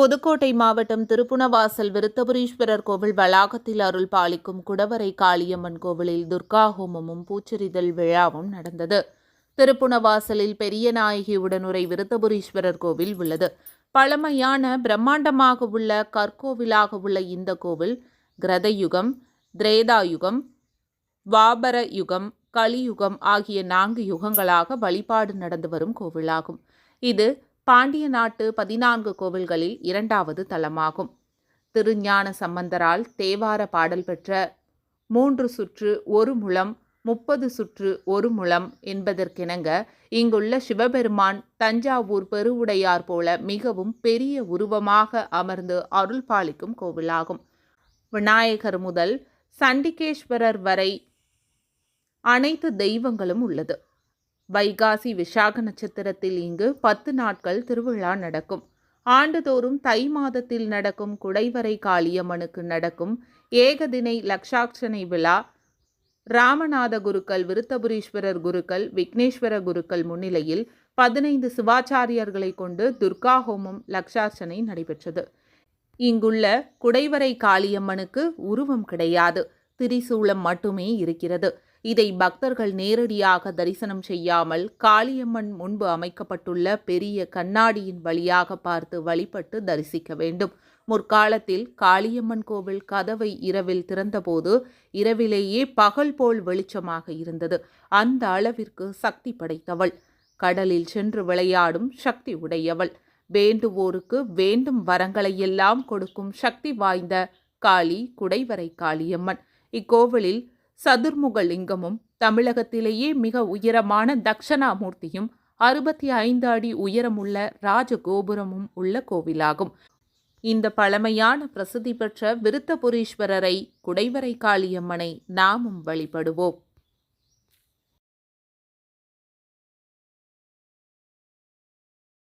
புதுக்கோட்டை மாவட்டம் திருப்புணவாசல் விருத்தபுரீஸ்வரர் கோவில் வளாகத்தில் அருள் பாலிக்கும் குடவரை காளியம்மன் கோவிலில் துர்கா ஹோமமும் பூச்செறிதல் விழாவும் நடந்தது. திருப்புணவாசலில் பெரிய நாயகி உடனுரை விருத்தபுரீஸ்வரர் கோவில் உள்ளது. பழமையான பிரம்மாண்டமாக உள்ள கற்கோவிலாக உள்ள இந்த கோவில் கிரதயுகம் திரேதாயுகம் வாபர யுகம் கலியுகம் ஆகிய நான்கு யுகங்களாக வழிபாடு நடந்து வரும் கோவிலாகும். இது பாண்டிய நாட்டு பதினான்கு கோவில்களில் இரண்டாவது தலமாகும். திருஞான சம்பந்தரால் தேவார பாடல் பெற்ற மூன்று சுற்று ஒரு முழம் முப்பது சுற்று ஒரு முழம் என்பதற்கிணங்க இங்குள்ள சிவபெருமான் தஞ்சாவூர் பெருவுடையார் போல மிகவும் பெரிய உருவமாக அமர்ந்து அருள் பாலிக்கும் கோவிலாகும். விநாயகர் முதல் சண்டிகேஸ்வரர் வரை அனைத்து தெய்வங்களும் உள்ளது. வைகாசி விசாக நட்சத்திரத்தில் இங்கு பத்து நாட்கள் திருவிழா நடக்கும். ஆண்டுதோறும் தை மாதத்தில் நடக்கும் குடைவரை காளியம்மனுக்கு நடக்கும் ஏகதினை லக்ஷாட்சனை விழா ராமநாத குருக்கள் விருத்தபுரீஸ்வரர் குருக்கள் விக்னேஸ்வர குருக்கள் முன்னிலையில் பதினைந்து சிவாச்சாரியர்களை கொண்டு துர்கா ஹோமம் லக்ஷார்ச்சனை நடைபெற்றது. இங்குள்ள குடைவரை காளியம்மனுக்கு உருவம் கிடையாது. திரிசூலம் மட்டுமே இருக்கிறது. இதை பக்தர்கள் நேரடியாக தரிசனம் செய்யாமல் காளியம்மன் முன்பு அமைக்கப்பட்டுள்ள பெரிய கண்ணாடியின் வழியாக பார்த்து வழிபட்டு தரிசிக்க வேண்டும். முற்காலத்தில் காளியம்மன் கோவில் கதவை இரவில் திறந்தபோது இரவிலேயே பகல் போல் வெளிச்சமாக இருந்தது. அந்த அளவிற்கு சக்தி படைத்தவள். கடலில் சென்று விளையாடும் சக்தி உடையவள். வேண்டுவோருக்கு வேண்டும் வரங்களையெல்லாம் கொடுக்கும் சக்தி வாய்ந்த காளி குடைவரை காளியம்மன். இக்கோவிலில் சதுர்முகலிங்கமும் தமிழகத்திலேயே மிக உயரமான தக்ஷணாமூர்த்தியும் அறுபத்தி ஐந்து அடி உயரமுள்ள ராஜகோபுரமும் உள்ள கோவிலாகும். இந்த பழமையான பிரசித்தி பெற்ற விருத்தபுரீஸ்வரரை குடைவரை காளியம்மனை நாமும் வழிபடுவோம்.